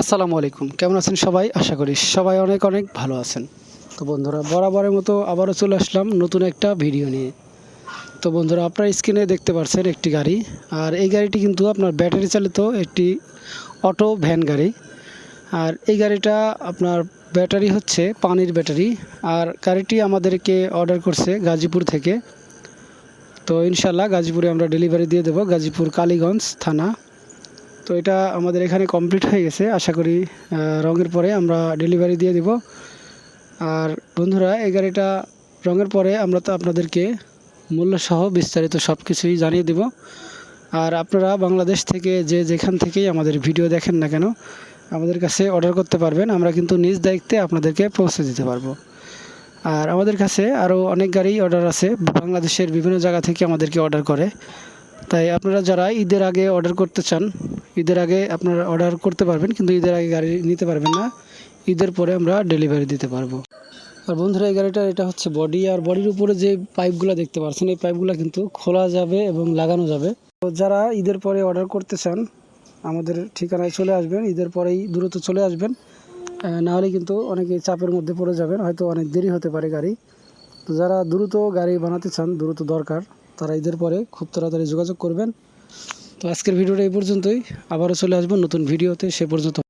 আসসালামু আলাইকুম। কেমন আছেন সবাই? আশা করি সবাই অনেক অনেক ভালো আছেন। তো বন্ধুরা, বরাবরের মতো আবারও চলে আসলাম নতুন একটা ভিডিও নিয়ে। তো বন্ধুরা, আপনার স্ক্রিনে দেখতে পাচ্ছেন একটি গাড়ি। আর এই গাড়িটি কিন্তু আপনার ব্যাটারি চালিত একটি অটো ভ্যান গাড়ি। আর এই গাড়িটা আপনার ব্যাটারি হচ্ছে পানির ব্যাটারি। আর গাড়িটি আমাদেরকে অর্ডার করছে গাজীপুর থেকে। তো ইনশাল্লাহ গাজীপুরে আমরা ডেলিভারি দিয়ে দেবো। গাজীপুর কালীগঞ্জ থানা। তো এটা আমাদের এখানে কমপ্লিট হয়ে গেছে। আশা করি রঙের পরে আমরা ডেলিভারি দিয়ে দিব। আর বন্ধুরা, এই গাড়িটা রঙের পরে আমরা তো আপনাদেরকে মূল্যসহ বিস্তারিত সব কিছুই জানিয়ে দেব। আর আপনারা বাংলাদেশ থেকে যে যেখান থেকেই আমাদের ভিডিও দেখেন না কেন, আমাদের কাছে অর্ডার করতে পারবেন। আমরা কিন্তু নিজ দায়িত্বে আপনাদেরকে পৌঁছে দিতে পারব। আর আমাদের কাছে আরও অনেক গাড়ি অর্ডার আছে। বাংলাদেশের বিভিন্ন জায়গা থেকে আমাদেরকে অর্ডার করে। তাই আপনারা যারা ঈদের আগে অর্ডার করতে চান ঈদের আগে আপনারা অর্ডার করতে পারবেন কিন্তু ঈদের আগে গাড়ি নিতে পারবেন না। ঈদের পরে আমরা ডেলিভারি দিতে পারব। আর বন্ধুরা এই গাড়িটা এটা হচ্ছে বডি আর বডির উপরে যে পাইপগুলো দেখতে পাচ্ছেন এই পাইপগুলো কিন্তু খোলা যাবে এবং লাগানো যাবে। তো যারা ঈদের পরে অর্ডার করতে চান আমাদের ঠিকানায় চলে আসবেন। ঈদের পরেই দ্রুত চলে আসবেন। আহ, না হলে কিন্তু অনেকে চাপের মধ্যে পড়ে যাবেন হয়তো অনেক দেরি হতে পারে গাড়ি। তো যারা দ্রুত গাড়ি বানাতে চান দ্রুত দরকার তারা ঈদের পরে খুব তাড়াতাড়ি যোগাযোগ করবেন। তো আজকের ভিডিওটা এই পর্যন্তই। আবারও চলে আসব নতুন ভিডিওতে সে পর্যন্ত